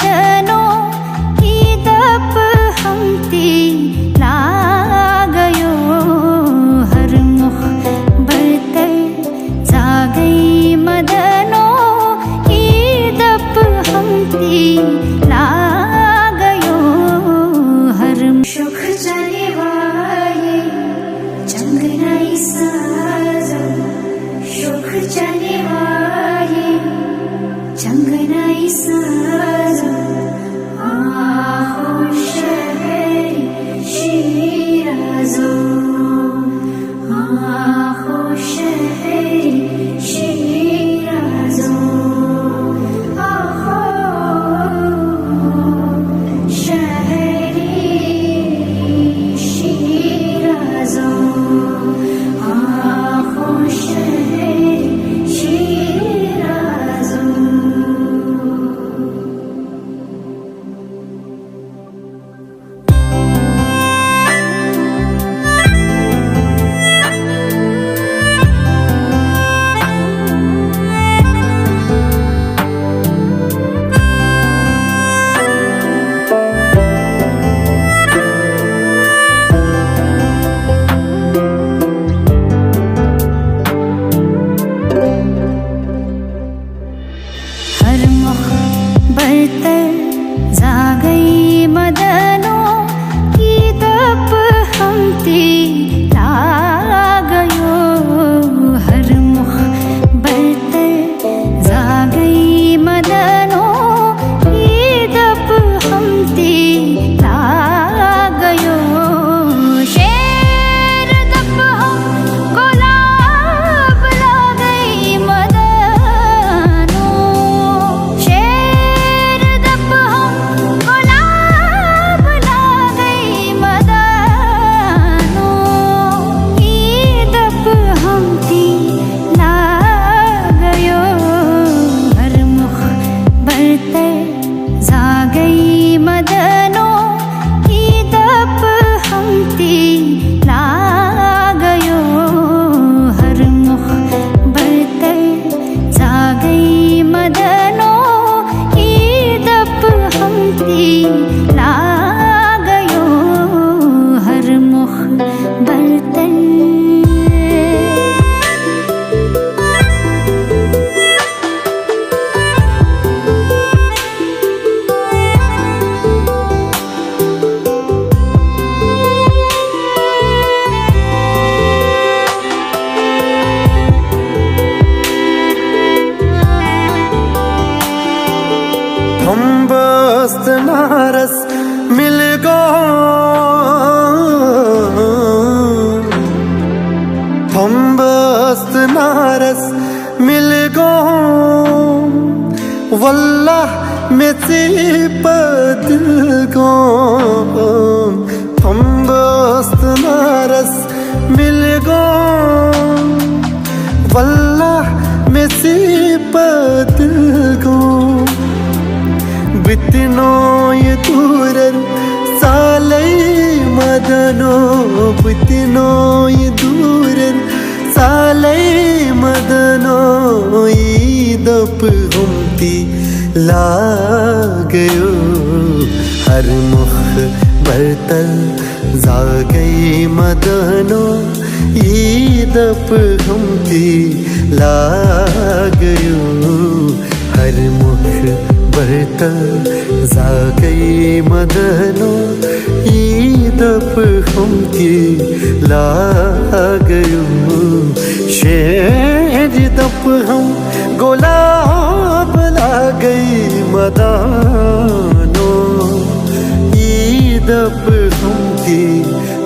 ada مصیبت دل گم هم دوست نرس مل گم والله مصیبت دل گم بتنوی دورر سالی مدنو بتنوی دورر سالی مدنو ایدپ غمتی ലാഗയോ ഹർ മുഖ ബർത്തൽ ജാഗൈ മദനോ ഈദപ്പ് ഹുംതി ലാഗയോ हर मुख बरतल जागई मदनो ईदप हम की लागयो शेर दप हम गुलाब लागई خدانو عید اب ہم کی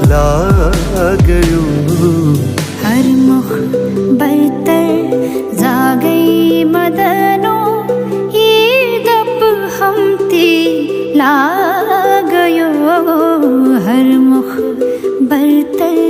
لا گئیو ہر مخ برتر جا گئی مدنو عید اب ہم تی لا گئیو ہر مخ برتر